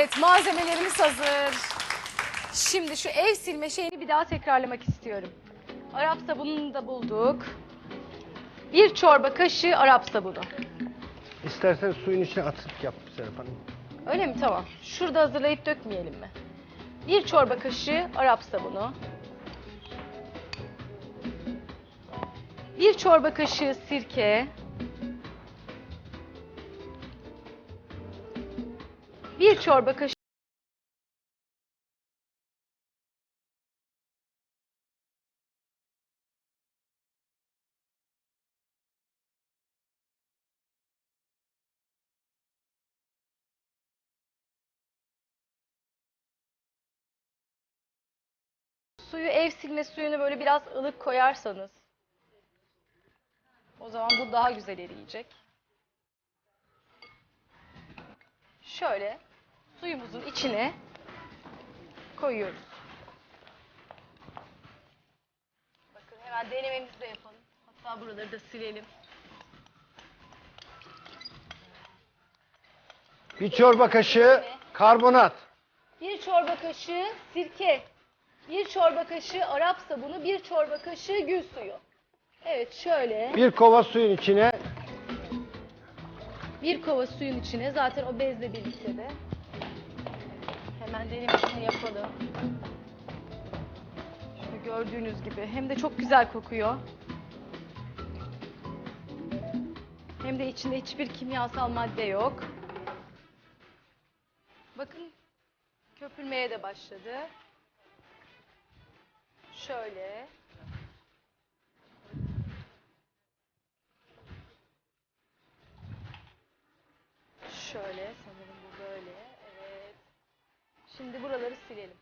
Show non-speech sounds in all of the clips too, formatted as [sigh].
Evet malzemelerimiz hazır. Şimdi şu ev silme şeyini bir daha tekrarlamak istiyorum. Arap sabununu da bulduk. Bir çorba kaşığı Arap sabunu. İstersen suyun içine atıp yap Serap Hanım. Öyle mi? Tamam. Şurada hazırlayıp dökmeyelim mi? Bir çorba kaşığı Arap sabunu. Bir çorba kaşığı sirke. Bir çorba kaşığı suyu ev silme suyunu böyle biraz ılık koyarsanız o zaman bu daha güzel eriyecek. Şöyle suyumuzun içine koyuyoruz. Bakın hemen denememizi de yapalım. Hatta buraları da silelim. Bir çorba kaşığı karbonat. Bir çorba kaşığı sirke, bir çorba kaşığı Arap sabunu, bir çorba kaşığı gül suyu. Evet şöyle Bir kova suyun içine bir kova suyun içine zaten o bezle birlikte de hemen denemesini yapalım. Şöyle gördüğünüz gibi hem de çok güzel kokuyor. Hem de içinde hiçbir kimyasal madde yok. Bakın köpürmeye de başladı. Şöyle sanırım bu böyle. Evet. Şimdi buraları silelim.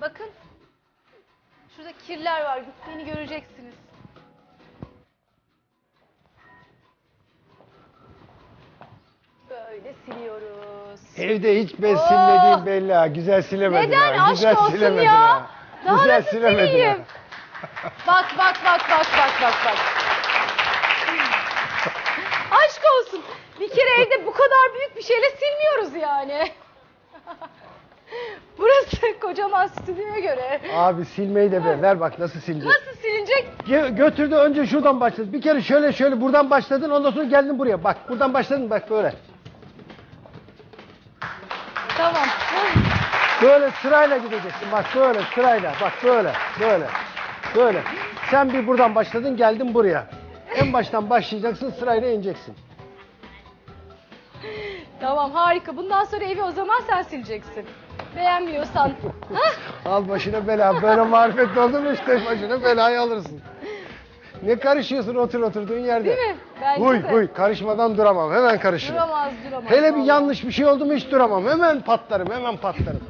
Bakın. Şurada kirler var. Gittiğini göreceksiniz. Böyle siliyoruz. evde hiç bez Oo! silmediğin belli ha. Güzel silemedin Neden? ha. Aşk Güzel olsun silemedin ya. ha. Daha Güzel nasıl silemedin ha. sileyim? Bak bak bak bak bak bak bak. Olsun. Bir kere evde bu kadar büyük bir şeyle silmiyoruz yani. [laughs] Burası kocaman stüdyoya göre. Abi silmeyi de ver. Ver bak nasıl silecek. Nasıl silinecek? Gö- götürdü önce şuradan başladı. Bir kere şöyle şöyle buradan başladın ondan sonra geldin buraya. Bak buradan başladın bak böyle. Tamam. Böyle sırayla gideceksin. Bak böyle sırayla. Bak böyle. Böyle. Böyle. Sen bir buradan başladın geldin buraya. En baştan başlayacaksın sırayla ineceksin. Tamam harika. Bundan sonra evi o zaman sen sileceksin. Beğenmiyorsan. Al başına bela. Böyle marifetli oldun mu işte başına belayı alırsın. Ne karışıyorsun otur oturduğun yerde. Değil mi? Bence Huy de. huy karışmadan duramam. Hemen karışırım. Duramaz duramaz. Hele bir vallahi. yanlış bir şey oldu mu hiç duramam. Hemen patlarım hemen patlarım.